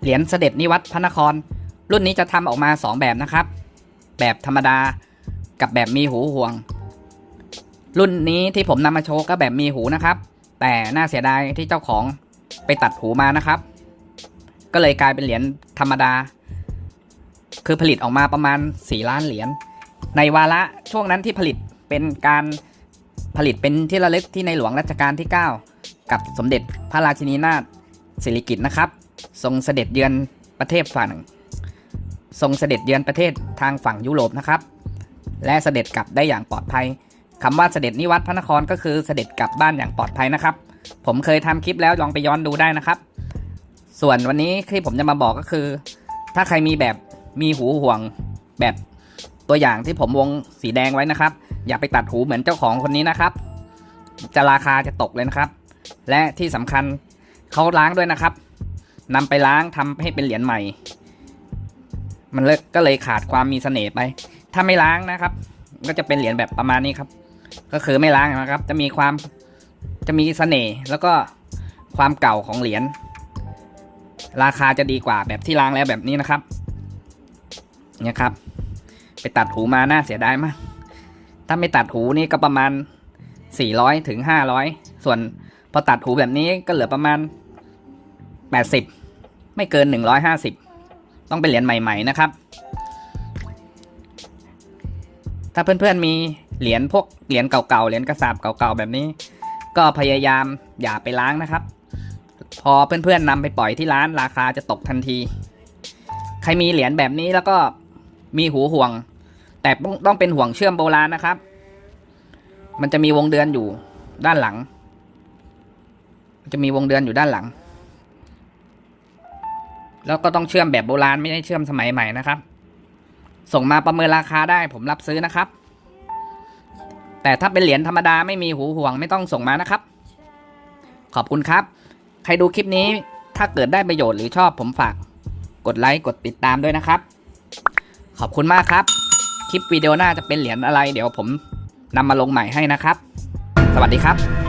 เหรียญเสด็จนิวัตรพระนคร รุ่นนี้จะทำออกมา 2 แบบนะครับ แบบธรรมดากับแบบมีหูห่วง รุ่นนี้ที่ผมนำมาโชว์ก็แบบมีหูนะครับ แต่น่าเสียดายที่เจ้าของไปตัดหูมานะครับ ก็เลยกลายเป็นเหรียญธรรมดา คือผลิตออกมาประมาณ 4 ล้านเหรียญในวาระช่วงนั้นที่ผลิตเป็นการผลิตเป็นที่ระลึกที่ในหลวงรัชกาลที่ 9 กับสมเด็จพระราชินีนาถสิริกิติ์นะครับ ทรงเสด็จเยือนประเทศฝั่ง ทรงเสด็จเยือนประเทศทางฝั่งยุโรปนะครับ และเสด็จกลับได้อย่างปลอดภัยคำว่าเสด็จนิวัตพระนครก็คือเสด็จกลับบ้านอย่างปลอดภัยนะครับ ผมเคยทำคลิปแล้วลองไปย้อนดูได้นะครับ ส่วนวันนี้ที่ผมจะมาบอกก็คือ ถ้าใครมีแบบมีหูห่วงแบบตัวอย่างที่ผมวงสีแดงไว้นะครับ อย่าไปตัดหูเหมือนเจ้าของคนนี้นะครับ จะราคาจะตกเลยนะครับ และที่สำคัญเขาล้างด้วยนะครับ นำไปล้างทำให้เป็นเหรียญใหม่ มันเลยก็เลยขาดความมีเสน่ห์ไป ถ้าไม่ล้างนะครับ ก็จะเป็นเหรียญแบบประมาณนี้ครับ ก็คือไม่ล้างนะครับ จะมีความจะมีเสน่ห์แล้วก็ความเก่าของเหรียญราคาจะดีกว่าแบบที่ล้างแล้วแบบนี้นะครับ เนี่ยครับ ไปตัดหูมาน่าเสียดายมาก ถ้าไม่ตัดหูนี่ก็ประมาณ 400ถึง500 ส่วนพอตัดหูแบบนี้ก็เหลือประมาณ 80 ไม่เกิน 150 ต้องเป็นเหรียญใหม่ ๆ นะครับ ถ้าเพื่อนๆมีเหรียญพวกเหรียญเก่าๆเหรียญกระสาบเก่าๆแบบนี้ ก็พยายามอย่าไปล้างนะครับ พอเพื่อนๆนำไปปล่อยที่ร้านราคาจะตกทันที ใครมีเหรียญแบบนี้แล้วก็มีหูห่วง แต่ต้องเป็นห่วงเชื่อมโบราณนะครับ มันจะมีวงเดือนอยู่ด้านหลัง จะมีวงเดือนอยู่ด้านหลัง แล้วก็ต้องเชื่อมแบบโบราณไม่ได้เชื่อมสมัยใหม่นะครับ ส่งมาประเมินราคาได้ผมรับซื้อนะครับ แต่ถ้าเป็นเหรียญธรรมดาไม่มีหูห่วงไม่ต้องส่งมานะครับ ขอบคุณครับ ใครดูคลิปนี้ถ้าเกิดได้ประโยชน์หรือชอบผมฝาก กดไลค์กดติดตามด้วยนะครับ ขอบคุณมากครับ คลิปวิดีโอหน้าจะเป็นเหรียญอะไร เดี๋ยวผมนำมาลงใหม่ให้นะครับ สวัสดีครับ